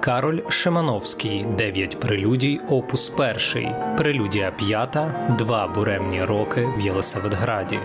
Кароль Шимановський, дев'ять прелюдій, опус перший, прелюдія п'ята, два буремні роки в Єлисаветграді.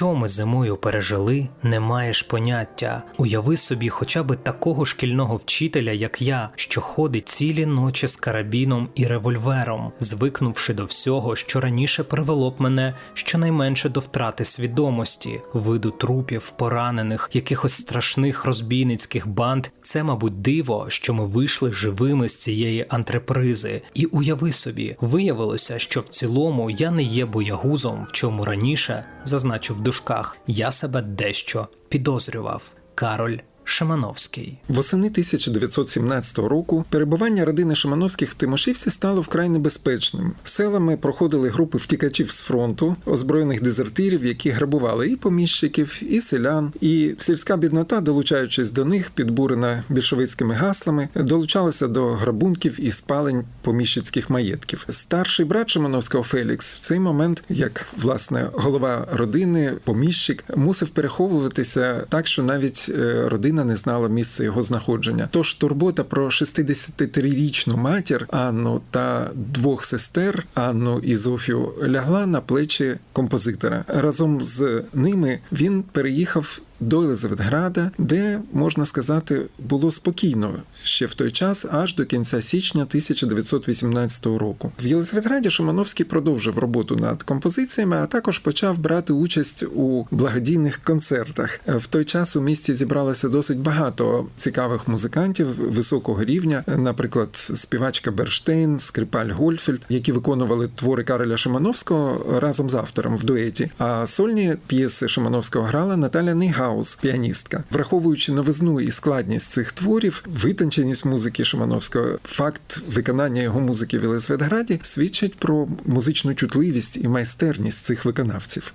Що ми зимою пережили, не маєш поняття. Уяви собі хоча б такого шкільного вчителя, як я, що ходить цілі ночі з карабіном і револьвером, звикнувши до всього, що раніше привело б мене щонайменше до втрати свідомості, виду трупів, поранених, якихось страшних розбійницьких банд. Це, мабуть, диво, що ми вийшли живими з цієї антрепризи. І уяви собі, виявилося, що в цілому я не є боягузом, в чому раніше зазначив в дужках, я себе дещо підозрював. Кароль Шимановський. Восени 1917 року перебування родини Шимановських в Тимошівці стало вкрай небезпечним. Селами проходили групи втікачів з фронту, озброєних дезертирів, які грабували і поміщиків, і селян, і сільська біднота, долучаючись до них, підбурена більшовицькими гаслами, долучалася до грабунків і спалень поміщицьких маєтків. Старший брат Шимановського Фелікс в цей момент, як власне голова родини, поміщик, мусив переховуватися так, що навіть е, родина не знала місце його знаходження. Тож турбота про 63-річну матір Анну та двох сестер Анну і Зофію лягла на плечі композитора. Разом з ними він переїхав до Елизаветграда, де можна сказати було спокійно ще в той час, аж до кінця січня 1918 року. В Єлизаветграді Шимановський продовжив роботу над композиціями, а також почав брати участь у благодійних концертах. В той час у місті зібралося досить багато цікавих музикантів високого рівня, наприклад, співачка Берштейн, скрипаль Гольфельд, які виконували твори Кароля Шимановського разом з автором в дуеті. А сольні п'єси Шимановського грала Наталя Нейга. Гаус, піаністка, враховуючи новизну і складність цих творів, витонченість музики Шимановського, факт виконання його музики в Єлисаветграді свідчить про музичну чутливість і майстерність цих виконавців.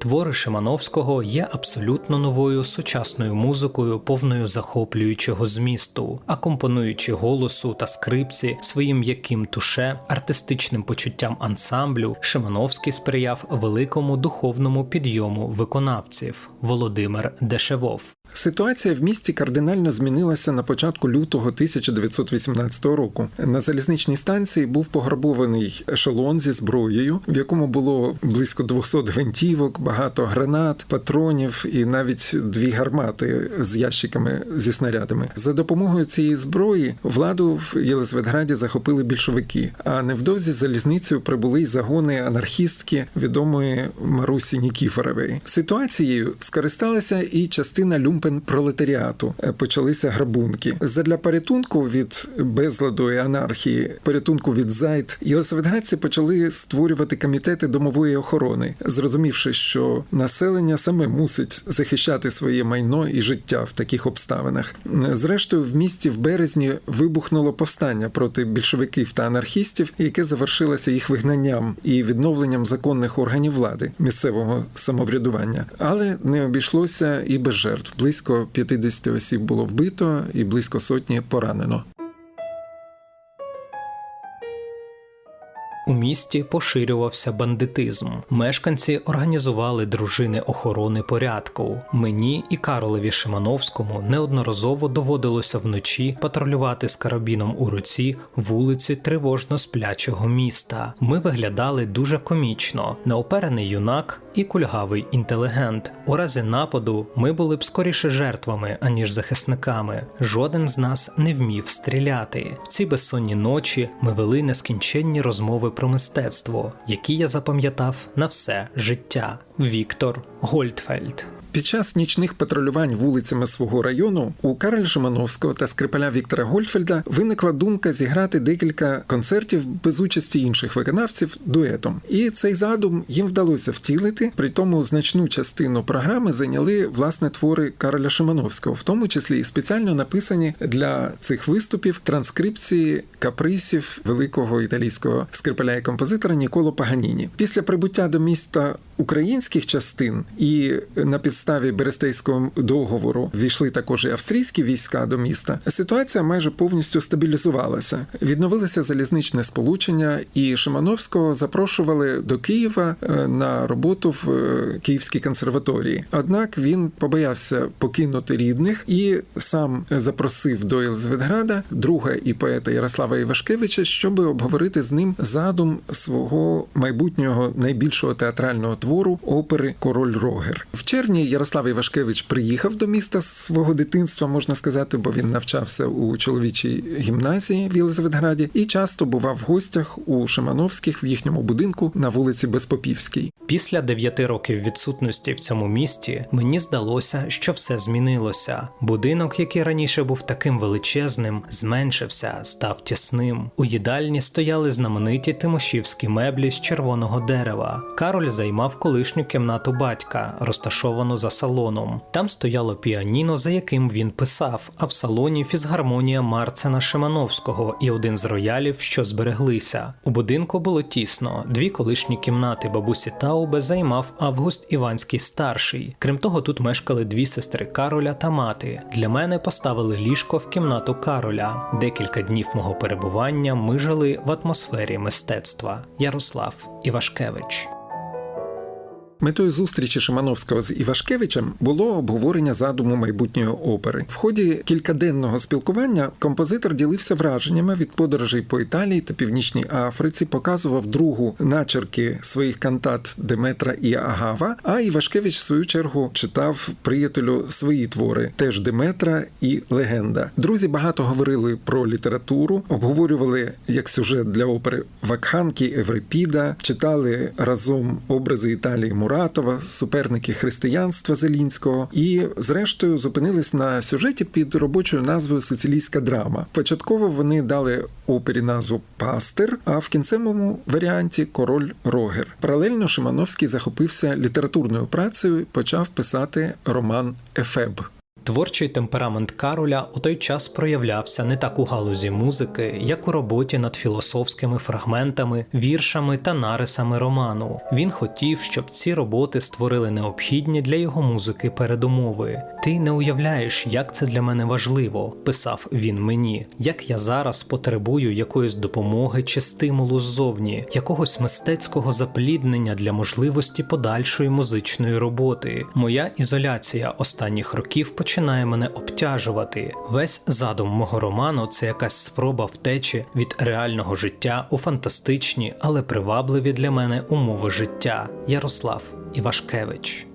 Твори Шимановського є абсолютно новою сучасною музикою, повною захоплюючого змісту, а компонуючи голосу та скрипці своїм м'яким туше, артистичним почуттям ансамблю, Шимановський сприяв великому духовному підйому виконавців Володимир Дешевов. Ситуація в місті кардинально змінилася на початку лютого 1918 року. На залізничній станції був пограбований ешелон зі зброєю, в якому було близько 200 гвинтівок, багато гранат, патронів і навіть дві гармати з ящиками зі снарядами. За допомогою цієї зброї владу в Єлизаветграді захопили більшовики. А невдовзі залізницею прибули й загони анархістки відомої Марусі Нікіфорової. Ситуацією скористалася і частина люм люмпен пролетаріату почалися грабунки. Задля порятунку від безладу і анархії, порятунку від зайд, єлисаветградці почали створювати комітети домової охорони, зрозумівши, що населення саме мусить захищати своє майно і життя в таких обставинах. Зрештою, в місті в березні вибухнуло повстання проти більшовиків та анархістів, яке завершилося їх вигнанням і відновленням законних органів влади місцевого самоврядування, але не обійшлося і без жертв близько 50 осіб було вбито і близько сотні поранено. У місті поширювався бандитизм. Мешканці організували дружини охорони порядку. Мені і Каролеві Шимановському неодноразово доводилося вночі патрулювати з карабіном у руці вулиці тривожно сплячого міста. Ми виглядали дуже комічно, неоперений юнак і кульгавий інтелігент. У разі нападу ми були б скоріше жертвами, аніж захисниками. Жоден з нас не вмів стріляти. В ці безсонні ночі ми вели нескінченні розмови про мистецтво, які я запам'ятав на все життя. Віктор Гольдфельд. Під час нічних патрулювань вулицями свого району у Кароля Шимановського та скрипаля Віктора Гольфельда виникла думка зіграти декілька концертів без участі інших виконавців дуетом. І цей задум їм вдалося втілити. При тому значну частину програми зайняли власне твори Кароля Шимановського, в тому числі і спеціально написані для цих виступів транскрипції каприсів великого італійського скрипаля і композитора Ніколо Паганіні. Після прибуття до міста українських частин, і на підставі Берестейського договору війшли також і австрійські війська до міста. Ситуація майже повністю стабілізувалася. Відновилося залізничне сполучення, і Шимановського запрошували до Києва е, на роботу в е, Київській консерваторії. Однак він побоявся покинути рідних і сам запросив до Єлизаветграда друга і поета Ярослава Івашкевича, щоб обговорити з ним задум свого майбутнього найбільшого театрального твору опери Король Рогер. В червні Ярослав Івашкевич приїхав до міста з свого дитинства, можна сказати, бо він навчався у чоловічій гімназії в Єлизаветграді і часто бував в гостях у Шимановських в їхньому будинку на вулиці Безпопівській. Після дев'яти років відсутності в цьому місті мені здалося, що все змінилося. Будинок, який раніше був таким величезним, зменшився, став тісним. У їдальні стояли знамениті тимошівські меблі з червоного дерева. Кароль займав колишню кімнату батька, розташовану за салоном. Там стояло піаніно, за яким він писав, а в салоні фізгармонія Марцена Шимановського і один з роялів, що збереглися. У будинку було тісно. Дві колишні кімнати бабусі Таубе займав Август Іванський старший. Крім того, тут мешкали дві сестри Кароля та мати. Для мене поставили ліжко в кімнату Кароля. Декілька днів мого перебування ми жили в атмосфері мистецтва. Ярослав Івашкевич. Метою зустрічі Шимановського з Івашкевичем було обговорення задуму майбутньої опери. В ході кількаденного спілкування композитор ділився враженнями від подорожей по Італії та Північній Африці, показував другу начерки своїх кантат Деметра і Агава. А Івашкевич, в свою чергу, читав приятелю свої твори, теж Деметра і Легенда. Друзі багато говорили про літературу, обговорювали як сюжет для опери Вакханки Еврипіда, читали разом образи Італії Муратова, суперники християнства Зелінського, і, зрештою, зупинились на сюжеті під робочою назвою Сицилійська драма. Початково вони дали опері назву Пастир, а в кінцевому варіанті Король Рогер. Паралельно Шимановський захопився літературною працею, і почав писати роман Ефеб. Творчий темперамент Кароля у той час проявлявся не так у галузі музики, як у роботі над філософськими фрагментами, віршами та нарисами роману. Він хотів, щоб ці роботи створили необхідні для його музики передумови. Ти не уявляєш, як це для мене важливо, писав він мені, як я зараз потребую якоїсь допомоги чи стимулу ззовні, якогось мистецького запліднення для можливості подальшої музичної роботи. Моя ізоляція останніх років починає мене обтяжувати. Весь задум мого роману це якась спроба втечі від реального життя у фантастичні, але привабливі для мене умови життя. Ярослав Івашкевич.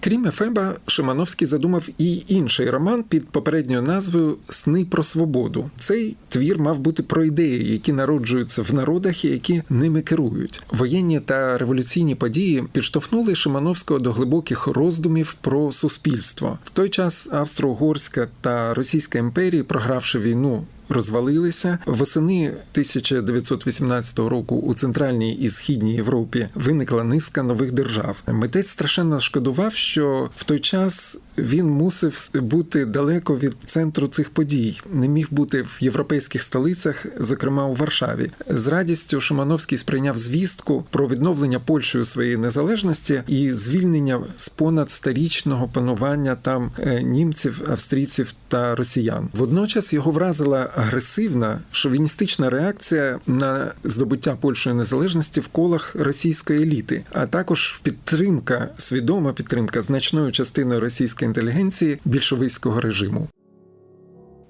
Крім Ефеба, Шимановський задумав і інший роман під попередньою назвою Сни про свободу. Цей твір мав бути про ідеї, які народжуються в народах і які ними керують. Воєнні та революційні події підштовхнули Шимановського до глибоких роздумів про суспільство. В той час Австро-Угорська та Російська імперії, програвши війну розвалилися. Восени 1918 року у центральній і східній Європі виникла низка нових держав. Митець страшенно шкодував, що в той час він мусив бути далеко від центру цих подій, не міг бути в європейських столицях, зокрема у Варшаві. З радістю Шимановський сприйняв звістку про відновлення Польщею своєї незалежності і звільнення з понад старічного панування там е, німців, австрійців та росіян. Водночас його вразила агресивна шовіністична реакція на здобуття Польщею незалежності в колах російської еліти, а також підтримка, свідома підтримка значною частиною російської інтелігенції більшовицького режиму.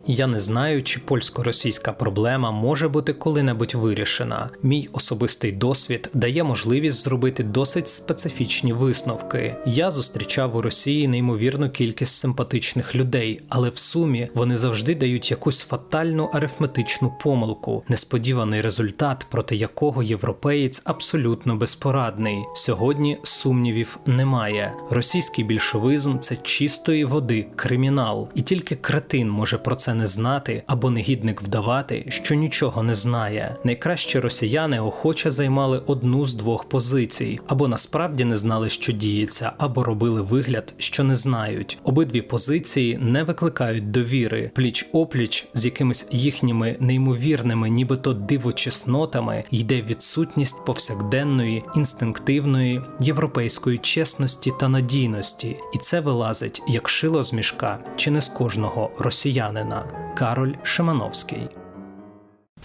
Я не знаю, чи польсько-російська проблема може бути коли-небудь вирішена. Мій особистий досвід дає можливість зробити досить специфічні висновки. Я зустрічав у Росії неймовірну кількість симпатичних людей, але в сумі вони завжди дають якусь фатальну арифметичну помилку, несподіваний результат, проти якого європеєць абсолютно безпорадний. Сьогодні сумнівів немає. Російський більшовизм це чистої води кримінал, і тільки кретин може про це не знати або негідник вдавати, що нічого не знає. Найкращі росіяни охоче займали одну з двох позицій, або насправді не знали, що діється, або робили вигляд, що не знають. Обидві позиції не викликають довіри, пліч опліч з якимись їхніми неймовірними, нібито дивочеснотами йде відсутність повсякденної, інстинктивної європейської чесності та надійності, і це вилазить як шило з мішка, чи не з кожного росіянина. Кароль Шимановський.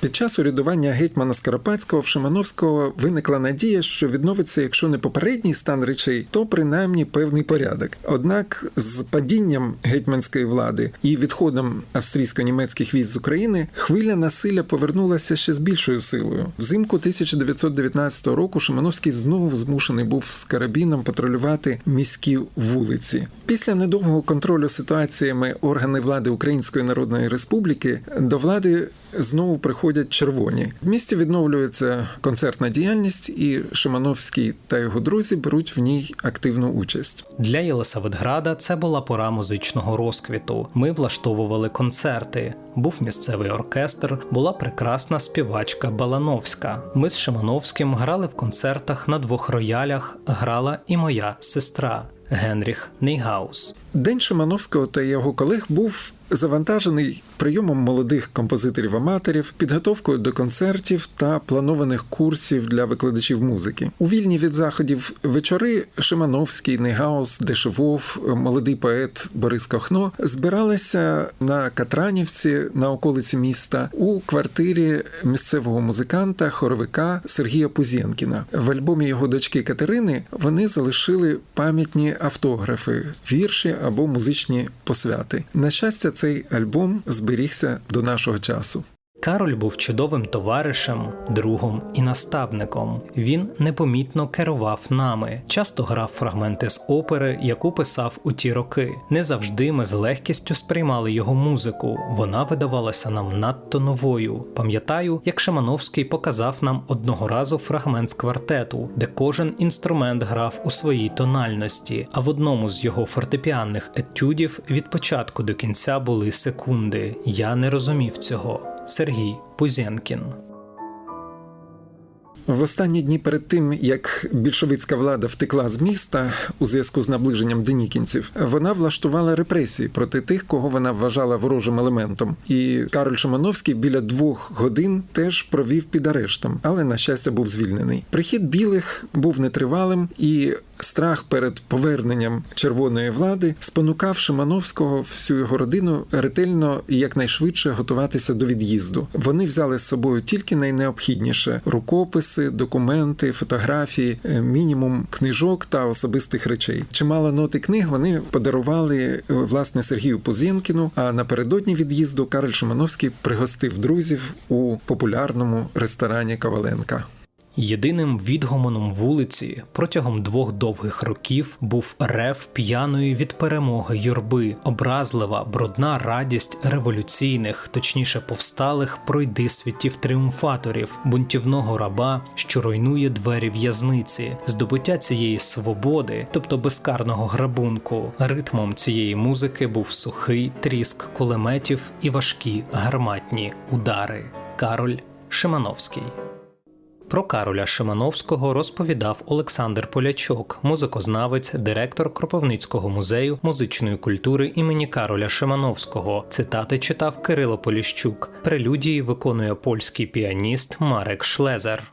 Під час урядування гетьмана Скоропадського в Шимановського виникла надія, що відновиться, якщо не попередній стан речей, то принаймні певний порядок. Однак з падінням гетьманської влади і відходом австрійсько-німецьких військ з України хвиля насилля повернулася ще з більшою силою. Взимку 1919 року Шимановський знову змушений був з карабіном патрулювати міські вулиці. Після недовгого контролю ситуаціями органи влади Української Народної Республіки до влади знову приходять червоні. В місті відновлюється концертна діяльність, і Шимановський та його друзі беруть в ній активну участь. Для Єлисаветграда це була пора музичного розквіту. Ми влаштовували концерти. Був місцевий оркестр, була прекрасна співачка Балановська. Ми з Шимановським грали в концертах на двох роялях. Грала і моя сестра Генріх Нейгаус. День Шимановського та його колег був завантажений прийомом молодих композиторів-аматорів, підготовкою до концертів та планованих курсів для викладачів музики. У вільні від заходів вечори Шимановський, Негаус, Дешевов, молодий поет Борис Кохно збиралися на Катранівці на околиці міста у квартирі місцевого музиканта, хоровика Сергія Пузєнкіна. В альбомі його дочки Катерини вони залишили пам'ятні автографи, вірші або музичні посвяти. На щастя, цей альбом зберігся до нашого часу. Кароль був чудовим товаришем, другом і наставником. Він непомітно керував нами, часто грав фрагменти з опери, яку писав у ті роки. Не завжди ми з легкістю сприймали його музику. Вона видавалася нам надто новою. Пам'ятаю, як Шамановський показав нам одного разу фрагмент з квартету, де кожен інструмент грав у своїй тональності, а в одному з його фортепіанних етюдів від початку до кінця були секунди. Я не розумів цього. Сергій Пузєнкін. В останні дні перед тим, як більшовицька влада втекла з міста у зв'язку з наближенням денікінців, вона влаштувала репресії проти тих, кого вона вважала ворожим елементом. І Кароль Шимановський біля двох годин теж провів під арештом, але на щастя був звільнений. Прихід білих був нетривалим і. Страх перед поверненням червоної влади спонукав Шимановського всю його родину ретельно і якнайшвидше готуватися до від'їзду. Вони взяли з собою тільки найнеобхідніше рукописи, документи, фотографії, е, мінімум книжок та особистих речей. Чимало ноти книг вони подарували е, власне Сергію Пузєнкіну. А напередодні від'їзду Карл Шимановський пригостив друзів у популярному ресторані Коваленка. Єдиним відгомоном вулиці протягом двох довгих років був рев п'яної від перемоги юрби, образлива, брудна радість революційних, точніше повсталих пройдисвітів тріумфаторів, бунтівного раба, що руйнує двері в'язниці, здобуття цієї свободи, тобто безкарного грабунку. Ритмом цієї музики був сухий тріск кулеметів і важкі гарматні удари. Кароль Шимановський. Про Кароля Шимановського розповідав Олександр Полячок, музикознавець, директор Кропивницького музею музичної культури імені Кароля Шимановського. Цитати читав Кирило Поліщук. Прелюдії виконує польський піаніст Марек Шлезер.